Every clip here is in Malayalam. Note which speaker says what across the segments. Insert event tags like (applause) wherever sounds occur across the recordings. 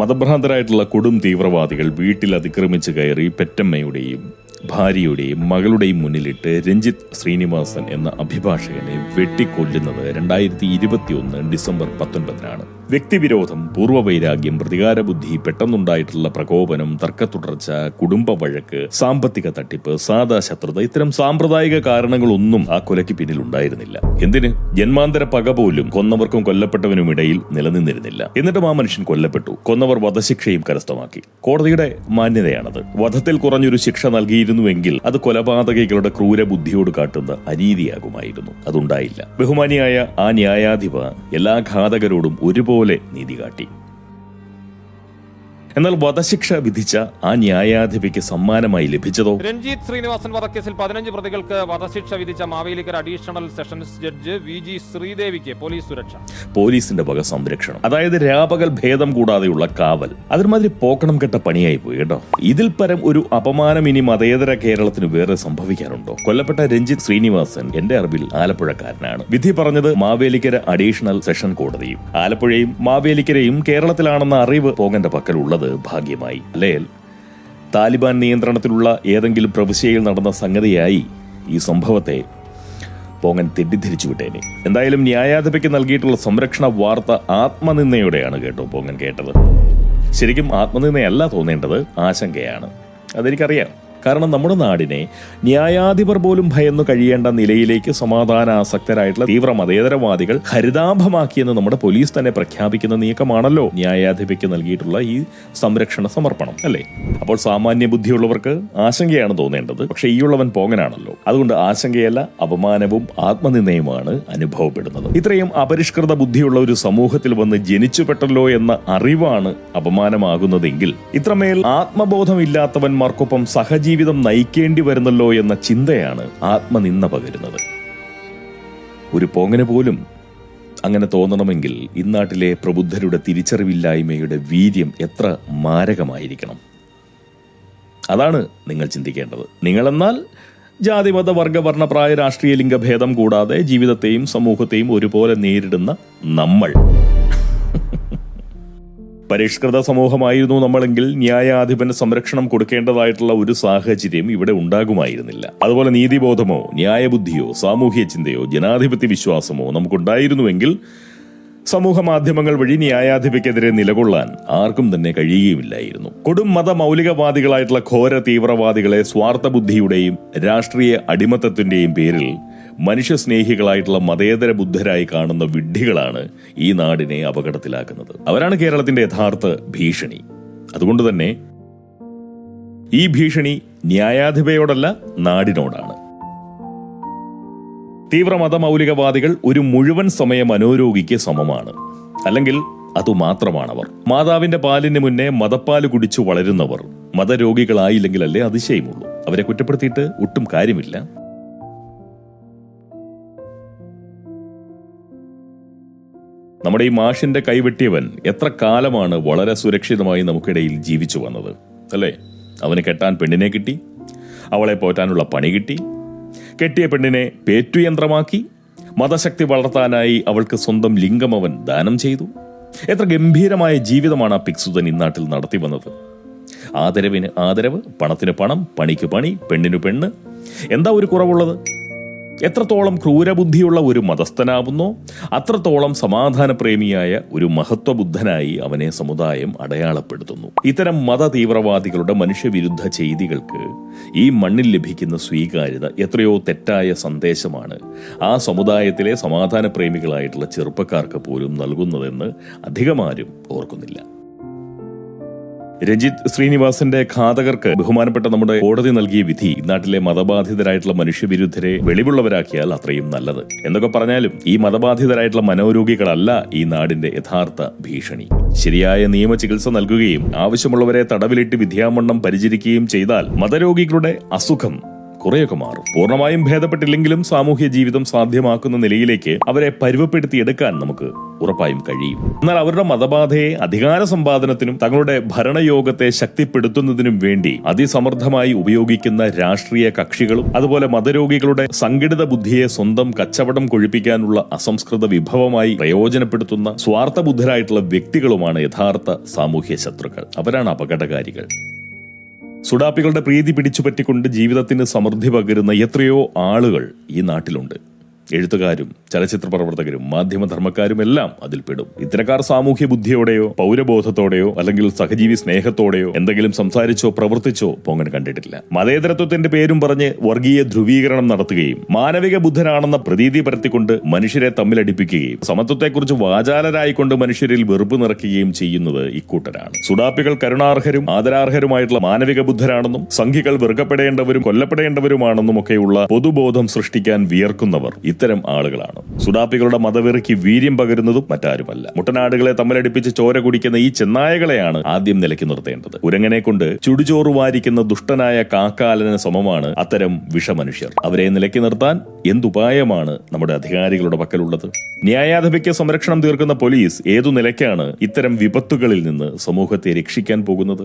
Speaker 1: മതഭ്രാന്തരായിട്ടുള്ള കൊടും തീവ്രവാദികൾ വീട്ടിൽ അതിക്രമിച്ച് കയറി പെറ്റമ്മയുടെയും ഭാര്യയുടെയും മകളുടെയും മുന്നിലിട്ട് രഞ്ജിത്ത് ശ്രീനിവാസൻ എന്ന അഭിഭാഷകനെ വെട്ടിക്കൊല്ലുന്നത് രണ്ടായിരത്തി ഇരുപത്തിയൊന്ന് ഡിസംബർ പത്തൊൻപതിനാണ്. വ്യക്തിവിരോധം പൂർവവൈരാഗ്യം പ്രതികാരബുദ്ധി പെട്ടെന്നുണ്ടായിട്ടുള്ള പ്രകോപനം തർക്കത്തുടർച്ച കുടുംബ വഴക്ക് സാമ്പത്തിക തട്ടിപ്പ് സാദാ ശത്രുത ഇത്തരം സാമ്പ്രദായിക കാരണങ്ങളൊന്നും ആ കൊലയ്ക്ക് പിന്നിൽ ഉണ്ടായിരുന്നില്ല എന്തിന്? ജന്മാന്തര പക പോലും കൊന്നവർക്കും കൊല്ലപ്പെട്ടവനും ഇടയിൽ നിലനിന്നിരുന്നില്ല. എന്നിട്ടും ആ മനുഷ്യൻ കൊല്ലപ്പെട്ടു. കൊന്നവർ വധശിക്ഷയും കരസ്ഥമാക്കി. കോടതിയുടെ മാന്യതയാണത്. വധത്തിൽ കുറഞ്ഞൊരു ശിക്ഷ നൽകിയിരുന്നുവെങ്കിൽ അത് കൊലപാതകികളുടെ ക്രൂര ബുദ്ധിയോട് കാട്ടുന്ന അനീതിയാകുമായിരുന്നു. അതുണ്ടായില്ല. ബഹുമാനിയായ ആ ന്യായാധിപ എല്ലാ ഘാതകരോടും ഒരുപോലെ നീതി കാട്ടി എന്നാൽ വധശിക്ഷ വിധിച്ച ആ ന്യായാധിപയ്ക്ക് സമ്മാനമായി ലഭിച്ചതോ?
Speaker 2: രഞ്ജിത്ത് ശ്രീനിവാസൻ വധക്കേസിൽ പതിനഞ്ച് പ്രതികൾക്ക് വധശിക്ഷ വിധിച്ച Mavelikkara additional sessions judge V G ശ്രീദേവിക്ക് police സുരക്ഷ.
Speaker 1: പോലീസിന്റെ വക സംരക്ഷണം. അതായത് രാപകൽ ഭേദം കൂടാതെയുള്ള കാവൽ. അതിന്മാതിരി പോക്കണം കെട്ട പണിയായി പോയി കേട്ടോ. ഇതിൽ പരം ഒരു അപമാനം ഇനി മതേതര കേരളത്തിന് വേറെ സംഭവിക്കാനുണ്ടോ? കൊല്ലപ്പെട്ട രഞ്ജിത്ത് ശ്രീനിവാസൻ എന്റെ അറിവിൽ ആലപ്പുഴക്കാരനാണ്. വിധി പറഞ്ഞത് മാവേലിക്കര അഡീഷണൽ സെഷൻ കോടതിയും. ആലപ്പുഴയും മാവേലിക്കരയും കേരളത്തിലാണെന്ന അറിവ് പോകന്റെ പക്കലുള്ളത് ഭാഗ്യമായി. അല്ലേൽ താലിബാൻ നിയന്ത്രണത്തിലുള്ള ഏതെങ്കിലും പ്രവിശ്യയിൽ നടന്ന സംഗതിയായി ഈ സംഭവത്തെ പോങ്ങൻ തെറ്റിദ്ധരിച്ചു വിട്ടേനെ. എന്തായാലും ന്യായാധിപയ്ക്ക് നൽകിയിട്ടുള്ള സംരക്ഷണ വാർത്ത ആത്മനിന്ദയോടെയാണ് കേട്ടോ പോങ്ങൻ കേട്ടത്. ശരിക്കും ആത്മനിന്ദയല്ല തോന്നേണ്ടത് ആശങ്കയാണ്. അതെനിക്കറിയാം. കാരണം നമ്മുടെ നാടിനെ ന്യായാധിപർ പോലും ഭയന്നു കഴിയേണ്ട നിലയിലേക്ക് സമാധാനാസക്തരായിട്ടുള്ള തീവ്ര മതേതരവാദികൾ ഹരിതാഭമാക്കിയെന്ന് നമ്മുടെ പോലീസ് തന്നെ പ്രഖ്യാപിക്കുന്ന നീക്കമാണല്ലോ ന്യായാധിപയ്ക്ക് നൽകിയിട്ടുള്ള ഈ സംരക്ഷണ സമർപ്പണം അല്ലേ? അപ്പോൾ സാമാന്യ ബുദ്ധിയുള്ളവർക്ക് ആശങ്കയാണ് തോന്നേണ്ടത്. പക്ഷെ ഈയുള്ളവൻ പോങ്ങനാണല്ലോ. അതുകൊണ്ട് ആശങ്കയല്ല അപമാനവും ആത്മനിന്ദയുമാണ് അനുഭവപ്പെടുന്നത്. ഇത്രയും അപരിഷ്കൃത ബുദ്ധിയുള്ള ഒരു സമൂഹത്തിൽ വന്ന് ജനിച്ചുപെട്ടല്ലോ എന്ന അറിവാണ് അപമാനമാകുന്നതെങ്കിൽ ഇത്രമേൽ ആത്മബോധമില്ലാത്തവന്മാർക്കൊപ്പം സഹജീവിതം നയിക്കേണ്ടി വരുന്നല്ലോ എന്ന ചിന്തയാണ് ആത്മനിന്ദ പകരുന്നത്. ഒരു പോങ്ങനെ പോലും അങ്ങനെ തോന്നണമെങ്കിൽ ഇന്നാട്ടിലെ പ്രബുദ്ധരുടെ തിരിച്ചറിവില്ലായ്മയുടെ വീര്യം എത്ര മാരകമായിരിക്കണം. അതാണ് നിങ്ങൾ ചിന്തിക്കേണ്ടത്. നിങ്ങളെന്നാൽ ജാതി മത വർഗ വർണ പ്രായ രാഷ്ട്രീയ ലിംഗഭേദം കൂടാതെ ജീവിതത്തെയും സമൂഹത്തെയും ഒരുപോലെ നേരിടുന്ന നമ്മൾ. പരിഷ്കൃത സമൂഹമായിരുന്നു നമ്മളെങ്കിൽ ന്യായാധിപന് സംരക്ഷണം കൊടുക്കേണ്ടതായിട്ടുള്ള ഒരു സാഹചര്യം ഇവിടെ ഉണ്ടാകുമായിരുന്നില്ല. അതുപോലെ നീതിബോധമോ ന്യായബുദ്ധിയോ സാമൂഹ്യ ചിന്തയോ ജനാധിപത്യ വിശ്വാസമോ നമുക്കുണ്ടായിരുന്നുവെങ്കിൽ സമൂഹ മാധ്യമങ്ങൾ വഴി ന്യായാധിപയ്ക്കെതിരെ നിലകൊള്ളാൻ ആർക്കും തന്നെ കഴിയുകയുമില്ലായിരുന്നു. കൊടും മത മൗലികവാദികളായിട്ടുള്ള ഘോര തീവ്രവാദികളെ സ്വാർത്ഥ ബുദ്ധിയുടെയും രാഷ്ട്രീയ അടിമത്തത്തിന്റെയും പേരിൽ മനുഷ്യസ്നേഹികളായിട്ടുള്ള മതേതര ബുദ്ധരായി കാണുന്ന വിഡ്ഢികളാണ് ഈ നാടിനെ അപകടത്തിലാക്കുന്നത്. അവരാണ് കേരളത്തിന്റെ യഥാർത്ഥ ഭീഷണി. അതുകൊണ്ട് തന്നെ ഈ ഭീഷണി ന്യായാധിപയോടല്ല നാടിനോടാണ്. തീവ്ര മതമൗലികവാദികൾ ഒരു മുഴുവൻ സമയ മനോരോഗിക്ക് സമമാണ്. അല്ലെങ്കിൽ അതുമാത്രമാണവർ മാതാവിന്റെ പാലിന് മുന്നേ മതപ്പാൽ കുടിച്ചു വളരുന്നവർ മതരോഗികളായില്ലെങ്കിലല്ലേ അതിശയമുള്ളൂ. അവരെ കുറ്റപ്പെടുത്തിയിട്ട് ഒട്ടും കാര്യമില്ല. നമ്മുടെ ഈ മാഷിന്റെ കൈവെട്ടിയവൻ എത്ര കാലമാണ് വളരെ സുരക്ഷിതമായി നമുക്കിടയിൽ ജീവിച്ചു വന്നത് അല്ലേ? അവന് കെട്ടാൻ പെണ്ണിനെ കിട്ടി അവളെ പോറ്റാനുള്ള പണി കിട്ടി കെട്ടിയ പെണ്ണിനെ പേറ്റുയന്ത്രമാക്കി മതശക്തി വളർത്താനായി അവൾക്ക് സ്വന്തം ലിംഗം അവൻ ദാനം ചെയ്തു. എത്ര ഗംഭീരമായ ജീവിതമാണ് ആ പിക്സുതൻ ഇന്നാട്ടിൽ നടത്തി വന്നത്. ആദരവിന് ആദരവ് പണത്തിന് പണം പണിക്ക് പണി പെണ്ണിന് പെണ്ണ്. എന്താ ഒരു കുറവുള്ളത്? എത്രത്തോളം ക്രൂരബുദ്ധിയുള്ള ഒരു മതസ്ഥനാവുന്നോ അത്രത്തോളം സമാധാനപ്രേമിയായ ഒരു മഹത്വബുദ്ധനായി അവനെ സമുദായം അടയാളപ്പെടുത്തുന്നു. ഇത്തരം മത തീവ്രവാദികളുടെ മനുഷ്യവിരുദ്ധ ചെയ്തികൾക്ക് ഈ മണ്ണിൽ ലഭിക്കുന്ന സ്വീകാര്യത എത്രയോ തെറ്റായ സന്ദേശമാണ് ആ സമുദായത്തിലെ സമാധാനപ്രേമികളായിട്ടുള്ള ചെറുപ്പക്കാർക്ക് പോലും നൽകുന്നതെന്ന് അധികമാരും ഓർക്കുന്നില്ല. രഞ്ജിത്ത് ശ്രീനിവാസന്റെ ഘാതകർക്ക് ബഹുമാനപ്പെട്ട നമ്മുടെ കോടതി നൽകിയ വിധി നാട്ടിലെ മതബാധിതരായിട്ടുള്ള മനുഷ്യവിരുദ്ധരെ വെളിവുള്ളവരാക്കിയാൽ അത്രയും നല്ലത്. എന്നൊക്കെ പറഞ്ഞാലും ഈ മതബാധിതരായിട്ടുള്ള മനോരോഗികളല്ല ഈ നാടിന്റെ യഥാർത്ഥ ഭീഷണി. ശരിയായ നിയമ ചികിത്സ നൽകുകയും ആവശ്യമുള്ളവരെ തടവിലിട്ട് വിദ്യാമണ്ണം പരിചരിക്കുകയും ചെയ്താൽ മതരോഗികളുടെ അസുഖം കുറെയൊക്കെ മാറും. പൂർണമായും ഭേദപ്പെട്ടില്ലെങ്കിലും സാമൂഹ്യ ജീവിതം സാധ്യമാക്കുന്ന നിലയിലേക്ക് അവരെ പരുവപ്പെടുത്തിയെടുക്കാൻ നമുക്ക് ഉറപ്പായും കഴിയും. എന്നാൽ അവരുടെ മതബാധയെ അധികാര സമ്പാദനത്തിനും തങ്ങളുടെ ഭരണയോഗത്തെ ശക്തിപ്പെടുത്തുന്നതിനും വേണ്ടി അതിസമർത്ഥമായി ഉപയോഗിക്കുന്ന രാഷ്ട്രീയ കക്ഷികളും അതുപോലെ മതരോഗികളുടെ സംഘടിത ബുദ്ധിയെ സ്വന്തം കച്ചവടം കൊഴിപ്പിക്കാനുള്ള അസംസ്കൃത വിഭവമായി പ്രയോജനപ്പെടുത്തുന്ന സ്വാർത്ഥബുദ്ധരായിട്ടുള്ള വ്യക്തികളുമാണ് യഥാർത്ഥ സാമൂഹ്യ ശത്രുക്കൾ. അവരാണ് അപകടകാരികൾ. സുഡാപ്പികളുടെ പ്രീതി പിടിച്ചുപറ്റിക്കൊണ്ട് ജീവിതത്തിന് സമൃദ്ധി പകരുന്ന എത്രയോ ആളുകൾ ഈ നാട്ടിലുണ്ട്. എഴുത്തുകാരും ചലച്ചിത്ര പ്രവർത്തകരും എല്ലാം അതിൽപ്പെടും ഇത്തരക്കാർ സാമൂഹ്യ ബുദ്ധിയോടെയോ പൗരബോധത്തോടെയോ അല്ലെങ്കിൽ സഹജീവി സ്നേഹത്തോടെയോ എന്തെങ്കിലും സംസാരിച്ചോ പ്രവർത്തിച്ചോ പൊങ്ങൻ കണ്ടിട്ടില്ല. മതേതരത്വത്തിന്റെ പേരും പറഞ്ഞ് വർഗീയ ധ്രുവീകരണം നടത്തുകയും മാനവിക ബുദ്ധനാണെന്ന പ്രതീതി പരത്തിക്കൊണ്ട് മനുഷ്യരെ തമ്മിലടിപ്പിക്കുകയും സമത്വത്തെക്കുറിച്ച് വാചാലരായിക്കൊണ്ട് മനുഷ്യരിൽ വെറുപ്പ് നിറയ്ക്കുകയും ചെയ്യുന്നത് ഇക്കൂട്ടരാണ്. സുഡാപ്പികൾ കരുണാർഹരും ആദരാർഹരുമായിട്ടുള്ള മാനവിക ബുദ്ധരാണെന്നും സംഘികൾ വെറുക്കപ്പെടേണ്ടവരും കൊല്ലപ്പെടേണ്ടവരുമാണെന്നും ഒക്കെയുള്ള പൊതുബോധം സൃഷ്ടിക്കാൻ വിയർക്കുന്നവർ ഇത്തരം ആളുകളാണ്. സുഡാപ്പികളുടെ മതവെറിക്ക് വീര്യം പകരുന്നതും മറ്റാരുമല്ല. മുട്ടനാടുകളെ തമ്മിലടിപ്പിച്ച് ചോര കുടിക്കുന്ന ഈ ചെന്നായകളെയാണ് ആദ്യം നിലയ്ക്ക് നിർത്തേണ്ടത്. ഉരങ്ങനെ കൊണ്ട് ചുടുചോറ് വാരിക്കുന്ന ദുഷ്ടനായ കാക്കാലന് സമമാണ് അത്തരം വിഷമനുഷ്യർ. അവരെ നിലയ്ക്ക് നിർത്താൻ എന്തുപായമാണ് നമ്മുടെ അധികാരികളുടെ പക്കലുള്ളത്? ന്യായാധിപയ്ക്ക് സംരക്ഷണം തീർക്കുന്ന പോലീസ് ഏതു നിലയ്ക്കാണ് ഇത്തരം വിപത്തുകളിൽ നിന്ന് സമൂഹത്തെ രക്ഷിക്കാൻ പോകുന്നത്?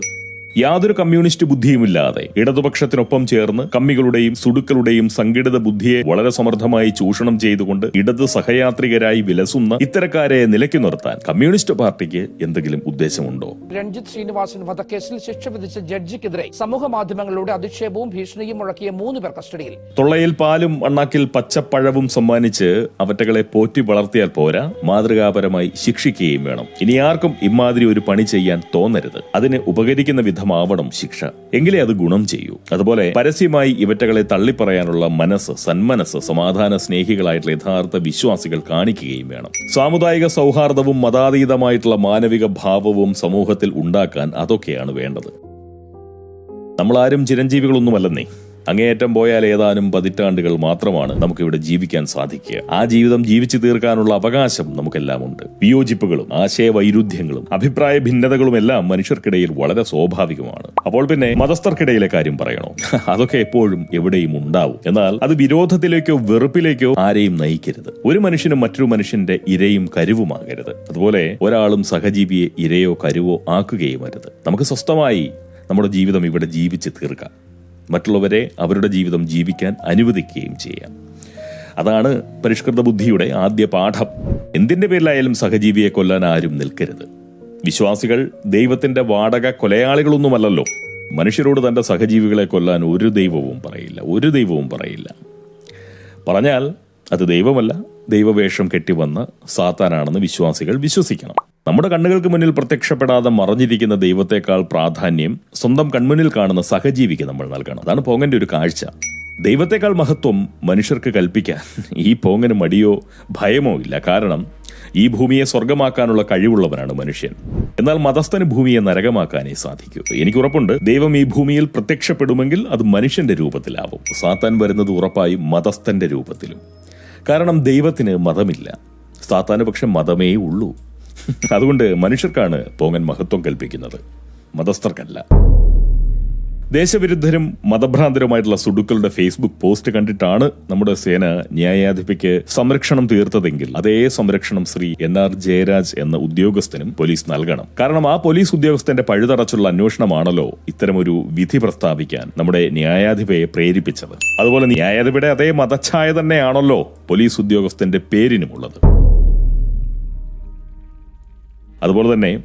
Speaker 1: യാതൊരു കമ്മ്യൂണിസ്റ്റ് ബുദ്ധിയുമില്ലാതെ ഇടതുപക്ഷത്തിനൊപ്പം ചേർന്ന് കമ്മികളുടെയും സുടുക്കളുടെയും സംഘടിത ബുദ്ധിയെ വളരെ സമർത്ഥമായി ചൂഷണം ചെയ്തുകൊണ്ട് ഇടത് സഹയാത്രികരായി വിലസുന്ന ഇത്തരക്കാരെ നിലയ്ക്ക് നിർത്താൻ കമ്മ്യൂണിസ്റ്റ് പാർട്ടിക്ക് എന്തെങ്കിലും ഉദ്ദേശമുണ്ടോ?
Speaker 3: രഞ്ജിത് ശ്രീനിവാസൻ വധക്കേസിൽ ശിക്ഷ വിധിച്ച ജഡ്ജിക്കെതിരെ സമൂഹ മാധ്യമങ്ങളിലൂടെ അധിക്ഷേപവും ഭീഷണിയും മുഴക്കിയ മൂന്ന് പേർ കസ്റ്റഡിയിൽ.
Speaker 1: തൊള്ളയിൽ പാലും അണ്ണാക്കിൽ പച്ചപ്പഴവും സമ്മാനിച്ച് അവറ്റകളെ പോറ്റി വളർത്തിയാൽ പോരാ മാതൃകാപരമായി ശിക്ഷിക്കുകയും വേണം. ഇനി ആർക്കും ഇമാതിരി ഒരു പണി ചെയ്യാൻ തോന്നരുത്. അതിന് ഉപകരിക്കുന്ന വിധമാവണം ശിക്ഷ. എങ്കിലേ അത് ഗുണം ചെയ്യൂ. അതുപോലെ പരസ്യമായി ഇവറ്റകളെ തള്ളിപ്പറയാനുള്ള മനസ്സ് സന്മനസ് സമാധാന സ്നേഹികളായിട്ടുള്ള യഥാർത്ഥ വിശ്വാസികൾ കാണിക്കുകയും വേണം. സാമുദായിക സൗഹാർദ്ദവും മതാതീതമായിട്ടുള്ള മാനവിക ഭാവവും സമൂഹത്തിൽ ഉണ്ടാക്കാൻ അതൊക്കെയാണ് വേണ്ടത്. നമ്മളാരും ചിരഞ്ജീവികളൊന്നുമല്ലെന്നേ. അങ്ങേയറ്റം പോയാൽ ഏതാനും പതിറ്റാണ്ടുകൾ മാത്രമാണ് നമുക്കിവിടെ ജീവിക്കാൻ സാധിക്കുക. ആ ജീവിതം ജീവിച്ചു തീർക്കാനുള്ള അവകാശം നമുക്കെല്ലാം ഉണ്ട്. വിയോജിപ്പുകളും ആശയവൈരുദ്ധ്യങ്ങളും അഭിപ്രായ ഭിന്നതകളും എല്ലാം മനുഷ്യർക്കിടയിൽ വളരെ സ്വാഭാവികമാണ്. അപ്പോൾ പിന്നെ മതസ്ഥർക്കിടയിലെ കാര്യം പറയണോ? അതൊക്കെ എപ്പോഴും എവിടെയും ഉണ്ടാവും. എന്നാൽ അത് വിരോധത്തിലേക്കോ വെറുപ്പിലേക്കോ ആരെയും നയിക്കരുത്. ഒരു മനുഷ്യനും മറ്റൊരു മനുഷ്യന്റെ ഇരയും കരുവുമാകരുത്. അതുപോലെ ഒരാളും സഹജീവിയെ ഇരയോ കരുവോ ആക്കുകയും അരുത് നമുക്ക് സ്വസ്ഥമായി നമ്മുടെ ജീവിതം ഇവിടെ ജീവിച്ച് തീർക്കാം. മറ്റുള്ളവരെ അവരുടെ ജീവിതം ജീവിക്കാൻ അനുവദിക്കുകയും ചെയ്യാം. അതാണ് പരിഷ്കൃത ബുദ്ധിയുടെ ആദ്യ പാഠം. എന്തിന്റെ പേരിലായാലും സഹജീവിയെ കൊല്ലാൻ ആരും നിൽക്കരുത്. വിശ്വാസികൾ ദൈവത്തിന്റെ വാടക കൊലയാളികളൊന്നുമല്ലല്ലോ. മനുഷ്യരോട് തന്റെ സഹജീവികളെ കൊല്ലാൻ ഒരു ദൈവവും പറയില്ല ഒരു ദൈവവും പറയില്ല. പറഞ്ഞാൽ അത് ദൈവമല്ല ദൈവവേഷം കെട്ടിവന്ന സാത്താനാണെന്ന് വിശ്വാസികൾ വിശ്വസിക്കണം. നമ്മുടെ കണ്ണുകൾക്ക് മുന്നിൽ പ്രത്യക്ഷപ്പെടാതെ മറഞ്ഞിരിക്കുന്ന ദൈവത്തെക്കാൾ പ്രാധാന്യം സ്വന്തം കൺമുന്നിൽ കാണുന്ന സഹജീവിക്ക് നമ്മൾ നൽകണം. അതാണ് പോങ്ങന്റെ ഒരു കാഴ്ച. ദൈവത്തെക്കാൾ മഹത്വം മനുഷ്യർക്ക് കൽപ്പിക്കാൻ. ഈ പോങ്ങന് മടിയോ ഭയമോ ഇല്ല. കാരണം ഈ ഭൂമിയെ സ്വർഗമാക്കാനുള്ള കഴിവുള്ളവനാണ് മനുഷ്യൻ. എന്നാൽ മതസ്ഥന് ഭൂമിയെ നരകമാക്കാനേ സാധിക്കൂ. എനിക്ക് ഉറപ്പുണ്ട് ദൈവം ഈ ഭൂമിയിൽ പ്രത്യക്ഷപ്പെടുമെങ്കിൽ അത് മനുഷ്യന്റെ രൂപത്തിലാവും. സാത്താൻ വരുന്നത് ഉറപ്പായും മതസ്ഥന്റെ രൂപത്തിലും. കാരണം ദൈവത്തിന് മതമില്ല. സാത്താന് പക്ഷെ മതമേ ഉള്ളൂ. (laughs) അതുകൊണ്ട് മനുഷ്യർക്കാണ് പോങ്ങൻ മഹത്വം കൽപ്പിക്കുന്നത്. മതസ്ഥർക്കല്ല. ദേശവിരുദ്ധരും മതഭ്രാന്തരുമായിട്ടുള്ള സുഡുക്കളുടെ ഫേസ്ബുക്ക് പോസ്റ്റ് കണ്ടിട്ടാണ് നമ്മുടെ സേന ന്യായാധിപയ്ക്ക് സംരക്ഷണം തീർത്തതെങ്കിൽ അതേ സംരക്ഷണം ശ്രീ എൻ ആർ ജയരാജ് എന്ന ഉദ്യോഗസ്ഥനും പോലീസ് നൽകണം. കാരണം ആ പോലീസ് ഉദ്യോഗസ്ഥന്റെ പഴുതടച്ചുള്ള അന്വേഷണമാണല്ലോ ഇത്തരമൊരു വിധി പ്രസ്താവിക്കാൻ നമ്മുടെ ന്യായാധിപയെ പ്രേരിപ്പിച്ചത്. അതുപോലെ ന്യായാധിപയുടെ അതേ മതഛായ തന്നെയാണല്ലോ പോലീസ് ഉദ്യോഗസ്ഥന്റെ പേരിനുമുള്ളത്. അതുപോലെ തന്നെ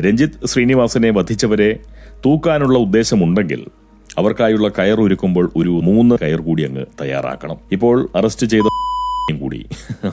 Speaker 1: രഞ്ജിത്ത് ശ്രീനിവാസനെ വധിച്ചവരെ തൂക്കാനുള്ള ഉദ്ദേശമുണ്ടെങ്കിൽ അവർക്കായുള്ള കയർ ഒരുക്കുമ്പോൾ ഒരു മൂന്ന് കയർ കൂടി അങ്ങ് തയ്യാറാക്കണം. ഇപ്പോൾ അറസ്റ്റ് ചെയ്ത കൂടി.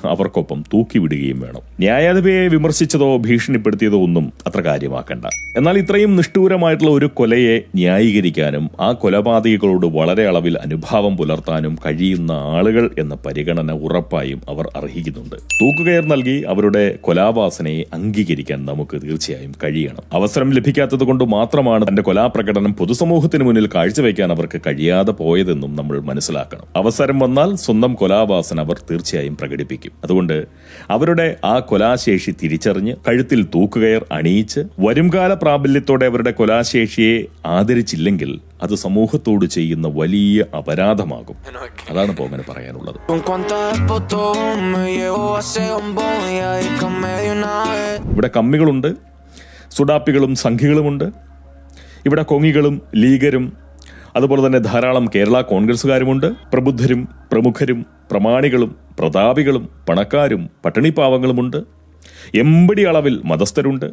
Speaker 1: അവർക്കൊപ്പം തൂക്കി വിടുകയും വേണം. ന്യായാധിപയെ വിമർശിച്ചതോ ഭീഷണിപ്പെടുത്തിയതോ ഒന്നും അത്ര കാര്യമാക്കണ്ട. എന്നാൽ ഇത്രയും നിഷ്ഠൂരമായിട്ടുള്ള ഒരു കൊലയെ ന്യായീകരിക്കാനും ആ കൊലപാതകികളോട് വളരെ അളവിൽ അനുഭാവം പുലർത്താനും കഴിയുന്ന ആളുകൾ എന്ന പരിഗണന ഉറപ്പായും അവർ അർഹിക്കുന്നുണ്ട്. തൂക്കുകയർ നൽകി അവരുടെ കൊലാവാസനയെ അംഗീകരിക്കാൻ നമുക്ക് തീർച്ചയായും കഴിയണം. അവസരം ലഭിക്കാത്തത് കൊണ്ട് മാത്രമാണ് തന്റെ കൊലാപ്രകടനം പൊതുസമൂഹത്തിന് മുന്നിൽ കാഴ്ചവെക്കാൻ അവർക്ക് കഴിയാതെ പോയതെന്നും നമ്മൾ മനസ്സിലാക്കണം. അവസരം വന്നാൽ സ്വന്തം കൊലാവാസന അവർ തീർച്ചയായും പ്രകടിപ്പിക്കും. അതുകൊണ്ട് അവരുടെ ആ കൊലാശേഷി തിരിച്ചറിഞ്ഞ് കഴുത്തിൽ തൂക്കുകയർ അണിയിച്ച് വരുംകാല പ്രാബല്യത്തോടെ അവരുടെ കൊലാശേഷിയെ ആദരിച്ചില്ലെങ്കിൽ അത് സമൂഹത്തോട് ചെയ്യുന്ന വലിയ അപരാധമാകും. അതാണ് പോങ്ങനെ പറയാനുള്ളത്. ഇവിടെ കമ്മികളുണ്ട് സുഡാപ്പികളും സംഘികളുമുണ്ട് ഇവിടെ കൊങ്ങികളും ലീഗരും അതുപോലെ തന്നെ ധാരാളം കേരള കോൺഗ്രസ്സുകാരുമുണ്ട്. പ്രബുദ്ധരും പ്രമുഖരും പ്രമാണികളും പ്രതാപികളും പണക്കാരും പട്ടിണിപ്പാവങ്ങളുമുണ്ട്. എമ്പടി അളവിൽ മതസ്ഥരുണ്ട്.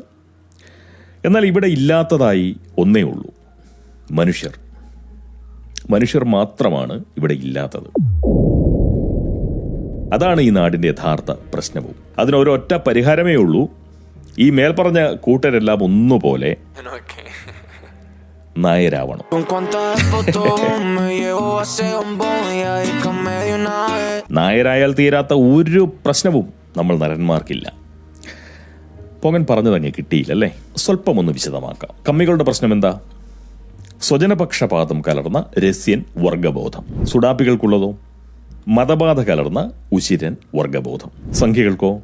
Speaker 1: എന്നാൽ ഇവിടെ ഇല്ലാത്തതായി ഒന്നേ ഉള്ളൂ. മനുഷ്യർ. മനുഷ്യർ മാത്രമാണ് ഇവിടെ ഇല്ലാത്തത്. അതാണ് ഈ നാടിന്റെ യഥാർത്ഥ പ്രശ്നവും. അതിനൊരൊറ്റ പരിഹാരമേ ഉള്ളൂ. ഈ മേൽപ്പറഞ്ഞ കൂട്ടരെല്ലാം ഒന്നുപോലെ നായരാവണം. (laughs) നായരായാൽ തീരാത്ത ഒരു പ്രശ്നവും നമ്മൾ നരന്മാർക്കില്ല പൊങ്ങൻ പറഞ്ഞതങ്ങ് കിട്ടിയില്ലല്ലേ? സ്വല്പം ഒന്ന് വിശദമാക്കാം. കമ്മികളുടെ പ്രശ്നം എന്താ? സ്വജനപക്ഷപാതം കലർന്ന രസ്യൻ വർഗബോധം. സുഡാപ്പികൾക്കുള്ളതോ? മതബാധ കലർന്ന ഉശിരൻ വർഗബോധം. സംഖ്യകൾക്കോ?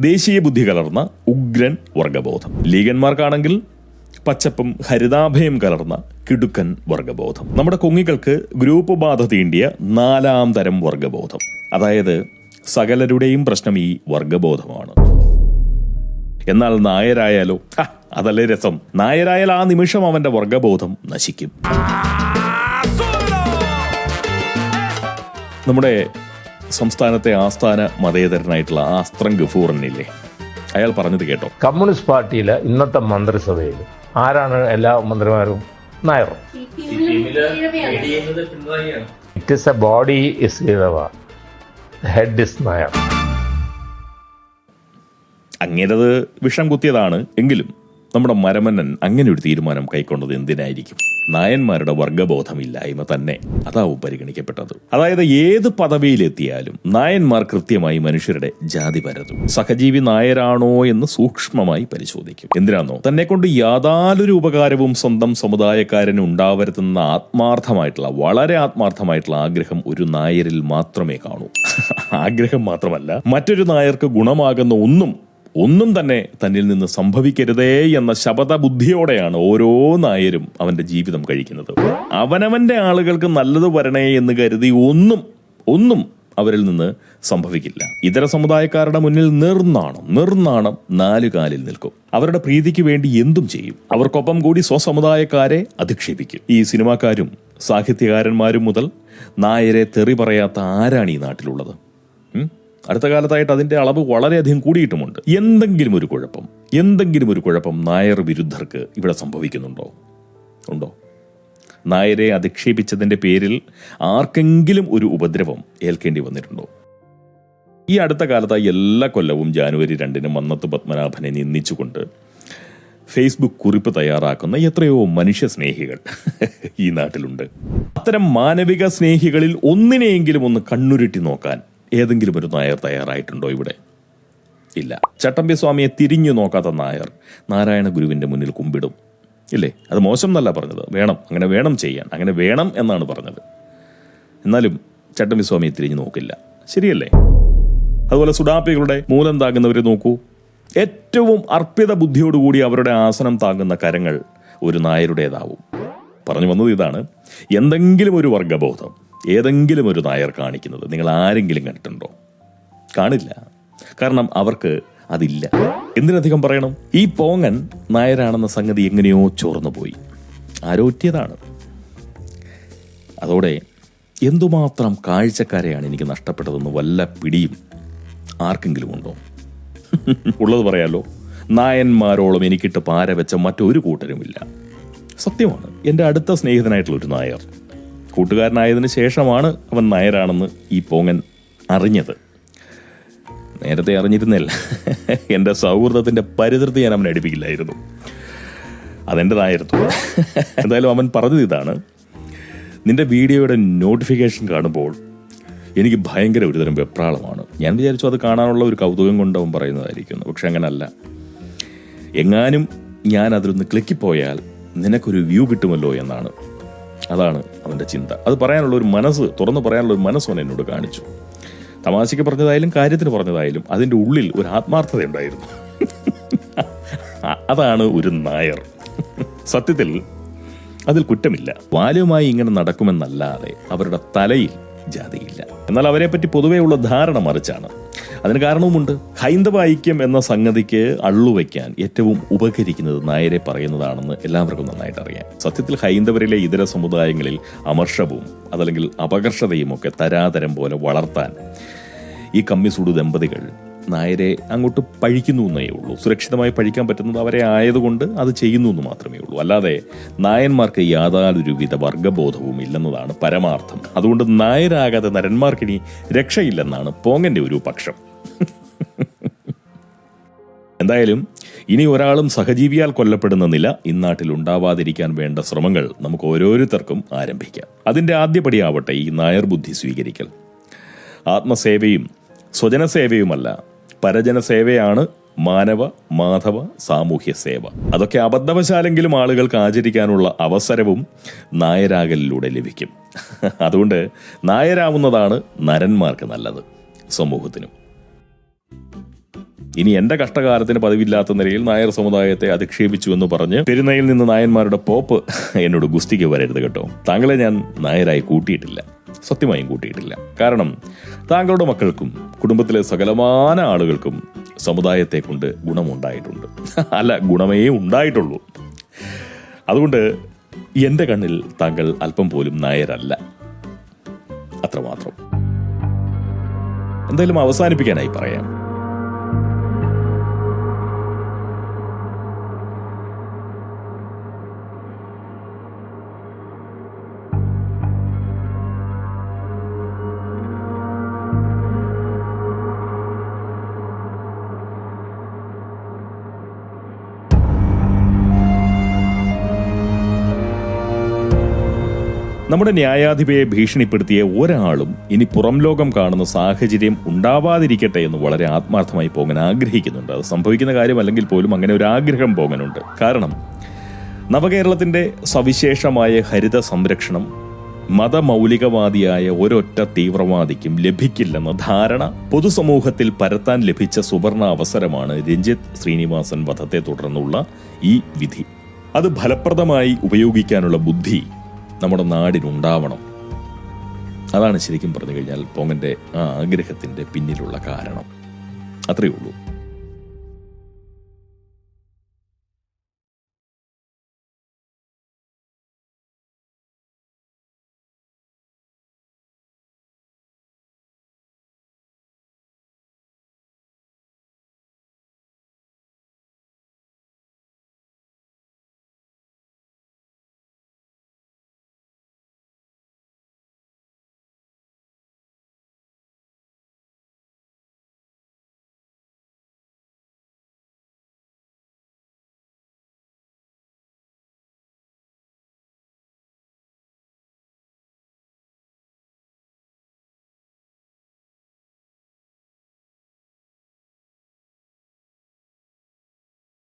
Speaker 1: ദേശീയ ബുദ്ധി കലർന്ന ഉഗ്രൻ വർഗബോധം. ലീഗന്മാർക്കാണെങ്കിൽ പച്ചപ്പും ഹരിതാഭയും കലർന്ന കിടുക്കൻ വർഗബോധം. നമ്മുടെ കുങ്ങികൾക്ക് ഗ്രൂപ്പ് ബാധ തീണ്ടിയ നാലാം തരം വർഗബോധം. അതായത് സകലരുടെയും പ്രശ്നം ഈ വർഗബോധമാണ്. എന്നാൽ നായരായാലോ? അതല്ല രസം. നായരായാൽ ആ നിമിഷം അവന്റെ വർഗബോധം നശിക്കും. നമ്മുടെ സംസ്ഥാനത്തെ ആസ്ഥാന മതേതരനായിട്ടുള്ള ആസ്ത്രം ഗഫൂറിനില്ലേ? അയാൾ പറഞ്ഞത് കേട്ടോ.
Speaker 4: കമ്മ്യൂണിസ്റ്റ് പാർട്ടിയിലെ ഇന്നത്തെ മന്ത്രിസഭയിൽ ആരാണ് എല്ലാ മന്ത്രിമാരും? Nair. It is a body is head is Nair.
Speaker 1: അങ്ങേരത് വിഷം കുത്തിയതാണ് എങ്കിലും നമ്മുടെ മരമന്നൻ അങ്ങനെ ഒരു തീരുമാനം കൈക്കൊണ്ടത് എന്തിനായിരിക്കും? നായന്മാരുടെ വർഗബോധമില്ലായ്മ തന്നെ അതാവും പരിഗണിക്കപ്പെട്ടത്. അതായത് ഏത് പദവിയിലെത്തിയാലും നായന്മാർ കൃത്യമായി മനുഷ്യരുടെ ജാതി പരതും. സഹജീവി നായരാണോ എന്ന് സൂക്ഷ്മമായി പരിശോധിക്കും. എന്തിനാണോ തന്നെ കൊണ്ട് യാതൊരു ഉപകാരവും സ്വന്തം സമുദായക്കാരന് ഉണ്ടാവരുതെന്ന ആത്മാർത്ഥമായിട്ടുള്ള വളരെ ആത്മാർത്ഥമായിട്ടുള്ള ആഗ്രഹം ഒരു നായരിൽ മാത്രമേ കാണൂ. (laughs) ആഗ്രഹം മാത്രമല്ല മറ്റൊരു നായർക്ക് ഗുണമാകുന്ന ഒന്നും ഒന്നും തന്നെ തന്നിൽ നിന്ന് സംഭവിക്കരുതേ എന്ന ശപഥബുദ്ധിയോടെയാണ് ഓരോ നായരും അവന്റെ ജീവിതം കഴിക്കുന്നത്. അവനവന്റെ ആളുകൾക്ക് നല്ലത് വരണേ എന്ന് കരുതി ഒന്നും ഒന്നും അവരിൽ നിന്ന് സംഭവിക്കില്ല. ഇതര സമുദായക്കാരുടെ മുന്നിൽ നിർനാണം നിർനാണം നാലു കാലിൽ നിൽക്കും. അവരുടെ പ്രീതിക്ക് വേണ്ടി എന്തും ചെയ്യും. അവർക്കൊപ്പം കൂടി സ്വസമുദായക്കാരെ അധിക്ഷേപിക്കും. ഈ സിനിമാക്കാരും സാഹിത്യകാരന്മാരും മുതൽ നായരെ തെറി പറയാത്ത ആരാണ് ഈ നാട്ടിലുള്ളത്? അടുത്ത കാലത്തായിട്ട് അതിന്റെ അളവ് വളരെയധികം കൂടിയിട്ടുമുണ്ട്. എന്തെങ്കിലും ഒരു കുഴപ്പം എന്തെങ്കിലും ഒരു കുഴപ്പം നായർ വിരുദ്ധർക്ക് ഇവിടെ സംഭവിക്കുന്നുണ്ടോ? ഉണ്ടോ? നായരെ അധിക്ഷേപിച്ചതിന്റെ പേരിൽ ആർക്കെങ്കിലും ഒരു ഉപദ്രവം ഏൽക്കേണ്ടി വന്നിട്ടുണ്ടോ? ഈ അടുത്ത കാലത്തായി എല്ലാ കൊല്ലവും ജാനുവരി രണ്ടിന് മന്നത്ത് പത്മനാഭനെ നിന്ദിച്ചുകൊണ്ട് ഫേസ്ബുക്ക് കുറിപ്പ് തയ്യാറാക്കുന്ന എത്രയോ മനുഷ്യ സ്നേഹികൾ ഈ നാട്ടിലുണ്ട്. അത്തരം മാനവിക സ്നേഹികളിൽ ഒന്നിനെയെങ്കിലും ഒന്ന് കണ്ണുരുട്ടി നോക്കാൻ ഏതെങ്കിലും ഒരു നായർ തയ്യാറായിട്ടുണ്ടോ ഇവിടെ? ഇല്ല. ചട്ടമ്പി സ്വാമിയെ തിരിഞ്ഞു നോക്കാത്ത നായർ നാരായണ ഗുരുവിന്റെ മുന്നിൽ കുമ്പിടും. ഇല്ലേ? അത് മോശം എന്നല്ല പറഞ്ഞത്. വേണം. അങ്ങനെ വേണം ചെയ്യാൻ. അങ്ങനെ വേണം എന്നാണ് പറഞ്ഞത്. എന്നാലും ചട്ടമ്പി സ്വാമിയെ തിരിഞ്ഞു നോക്കില്ല. ശരിയല്ലേ? അതുപോലെ സുഡാപ്പികളുടെ മൂലം താങ്ങുന്നവരെ നോക്കൂ. ഏറ്റവും അർപ്പിത ബുദ്ധിയോടുകൂടി അവരുടെ ആസനം താങ്ങുന്ന കരങ്ങൾ ഒരു നായരുടേതാവും. പറഞ്ഞു വന്നത് ഇതാണ്. എന്തെങ്കിലും ഒരു വർഗബോധം ഏതെങ്കിലും ഒരു നായർ കാണിക്കുന്നത് നിങ്ങൾ ആരെങ്കിലും കണ്ടിട്ടുണ്ടോ? കാണില്ല. കാരണം അവർക്ക് അതില്ല. എന്തിനധികം പറയണം? ഈ പോങ്ങൻ നായരാണെന്ന സംഗതി എങ്ങനെയോ ചോർന്നു പോയി ആരോറ്റിയതാണ്. അതോടെ എന്തുമാത്രം കാഴ്ചക്കാരെയാണ് എനിക്ക് നഷ്ടപ്പെട്ടതെന്ന് വല്ല പിടിയും ആർക്കെങ്കിലും ഉണ്ടോ? ഉള്ളത് പറയാലോ. നായന്മാരോളം എനിക്കിട്ട് പാര വെച്ച മറ്റൊരു കൂട്ടരുമില്ല. സത്യമാണ് എന്റെ അടുത്ത സ്നേഹിതനായിട്ടുള്ള ഒരു നായർ കൂട്ടുകാരനായതിനു ശേഷമാണ് അവൻ നായരാണെന്ന് ഈ പോങ്ങൻ അറിഞ്ഞത്. നേരത്തെ അറിഞ്ഞിരുന്നില്ല. എന്റെ സൗഹൃദത്തിന്റെ പരിതൃപ്തി ഞാൻ അവനെ അടുപ്പിക്കില്ലായിരുന്നു. അതെന്റെതായിരുന്നു എന്തായാലും അവൻ പറഞ്ഞത് ഇതാണ്. നിന്റെ വീഡിയോയുടെ നോട്ടിഫിക്കേഷൻ കാണുമ്പോൾ എനിക്ക് ഭയങ്കര ഒരുതരം വെപ്രാളമാണ്. ഞാൻ വിചാരിച്ചു അത് കാണാനുള്ള ഒരു കൗതുകം കൊണ്ട് അവൻ പറയുന്നതായിരിക്കും പക്ഷെ അങ്ങനല്ല. എങ്ങാനും ഞാൻ അതിലൊന്ന് ക്ലിക്കിപ്പോയാൽ നിനക്കൊരു വ്യൂ കിട്ടുമല്ലോ എന്നാണ്. അതാണ് അവന്റെ ചിന്ത. അത് പറയാനുള്ള ഒരു മനസ്സ് തുറന്നു പറയാനുള്ള ഒരു മനസ്സ് അവൻ എന്നോട് കാണിച്ചു. തമാശയ്ക്ക് പറഞ്ഞതായാലും കാര്യത്തിന് പറഞ്ഞതായാലും അതിന്റെ ഉള്ളിൽ ഒരു ആത്മാർത്ഥത ഉണ്ടായിരുന്നു. അതാണ് ഒരു നായർ. സത്യത്തിൽ അതിൽ കുറ്റമില്ല. വാലുമായി ഇങ്ങനെ നടക്കുമെന്നല്ലാതെ അവരുടെ തലയിൽ ജാതിയില്ല. എന്നാൽ അവരെപ്പറ്റി പറ്റി പൊതുവെയുള്ള ധാരണ മറിച്ചാണ്. അതിന് കാരണവുമുണ്ട്. ഹൈന്ദവ ഐക്യം എന്ന സംഗതിക്ക് അള്ളുവയ്ക്കാൻ ഏറ്റവും ഉപകരിക്കുന്നത് നായരെ പറയുന്നതാണെന്ന് എല്ലാവർക്കും നന്നായിട്ട് അറിയാം. സത്യത്തിൽ ഹൈന്ദവരിലെ ഇതര സമുദായങ്ങളിൽ അമർഷവും അതല്ലെങ്കിൽ അപകർഷതയും ഒക്കെ തരാതരം പോലെ വളർത്താൻ ഈ കമ്മിസുഡു ദമ്പതികൾ നായരെ അങ്ങോട്ട് പഴിക്കുന്നു എന്നേ ഉള്ളൂ. സുരക്ഷിതമായി പഴിക്കാൻ പറ്റുന്നത് അവരെ ആയതുകൊണ്ട് അത് ചെയ്യുന്നു എന്ന് മാത്രമേ ഉള്ളൂ. അല്ലാതെ നായന്മാർക്ക് യാതൊരുവിധ വർഗബോധവും ഇല്ലെന്നതാണ് പരമാർത്ഥം. അതുകൊണ്ട് നായരാകാതെ നരന്മാർക്കിനി രക്ഷയില്ലെന്നാണ് പോങ്ങന്റെ ഒരു പക്ഷം. (laughs) എന്തായാലും ഇനി ഒരാളും സഹജീവിയാൽ കൊല്ലപ്പെടുന്ന നില ഇന്നാട്ടിൽ ഉണ്ടാവാതിരിക്കാൻ വേണ്ട ശ്രമങ്ങൾ നമുക്ക് ഓരോരുത്തർക്കും ആരംഭിക്കാം. അതിന്റെ ആദ്യപടിയാവട്ടെ ഈ നായർ ബുദ്ധി സ്വീകരിക്കൽ. ആത്മസേവയും സ്വജനസേവയുമല്ല പരജനസേവയാണ് മാനവ മാധവ സാമൂഹ്യ സേവ. അതൊക്കെ അബദ്ധവശാലെങ്കിലും ആളുകൾക്ക് ആചരിക്കാനുള്ള അവസരവും നായരാകലിലൂടെ ലഭിക്കും. (laughs) അതുകൊണ്ട് നായരാവുന്നതാണ് നരന്മാർക്ക് നല്ലത് സമൂഹത്തിനും. ഇനി എന്റെ കഷ്ടകാലത്തിന് പതിവില്ലാത്ത നിലയിൽ നായർ സമുദായത്തെ അധിക്ഷേപിച്ചു എന്ന് പറഞ്ഞ് പെരുന്നയിൽ നിന്ന് നായന്മാരുടെ പോപ്പ് എന്നോട് ഗുസ്തിക്ക് വരരുത് കേട്ടോ. താങ്കളെ ഞാൻ നായരായി കൂട്ടിയിട്ടില്ല. സത്യമായും കൂട്ടിയിട്ടില്ല. കാരണം താങ്കളുടെ മക്കൾക്കും കുടുംബത്തിലെ സകലമാന ആളുകൾക്കും സമുദായത്തെ കൊണ്ട് ഗുണമുണ്ടായിട്ടുണ്ട്. അല്ല ഗുണമേ ഉണ്ടായിട്ടുള്ളൂ. അതുകൊണ്ട് എന്റെ കണ്ണിൽ താങ്കൾ അല്പം പോലും നായരല്ല. അത്രമാത്രം. എന്തായാലും അവസാനിപ്പിക്കാനായി പറയാം. നമ്മുടെ ന്യായാധിപയെ ഭീഷണിപ്പെടുത്തിയ ഒരാളും ഇനി പുറം ലോകം കാണുന്ന സാഹചര്യം ഉണ്ടാവാതിരിക്കട്ടെ എന്ന് വളരെ ആത്മാർത്ഥമായി പോകാൻ ആഗ്രഹിക്കുന്നുണ്ട്. അത് സംഭവിക്കുന്ന കാര്യമല്ലെങ്കിൽ പോലും അങ്ങനെ ഒരു ആഗ്രഹം പോകാനുണ്ട് കാരണം നവകേരളത്തിന്റെ സവിശേഷമായ ഹരിത സംരക്ഷണം മതമൗലികവാദിയായ ഒരൊറ്റ തീവ്രവാദിക്കും ലഭിക്കില്ലെന്ന ധാരണ പൊതുസമൂഹത്തിൽ പരത്താൻ ലഭിച്ച സുവർണ അവസരമാണ് രഞ്ജിത്ത് ശ്രീനിവാസൻ വധത്തെ തുടർന്നുള്ള ഈ വിധി. അത് ഫലപ്രദമായി ഉപയോഗിക്കാനുള്ള ബുദ്ധി നമ്മുടെ നാടിനുണ്ടാവണം. അതാണ് ശരിക്കും പറഞ്ഞു കഴിഞ്ഞാൽ പോങ്ങന്റെ ആ ആഗ്രഹത്തിന്റെ പിന്നിലുള്ള കാരണം. അത്രയേ ഉള്ളൂ.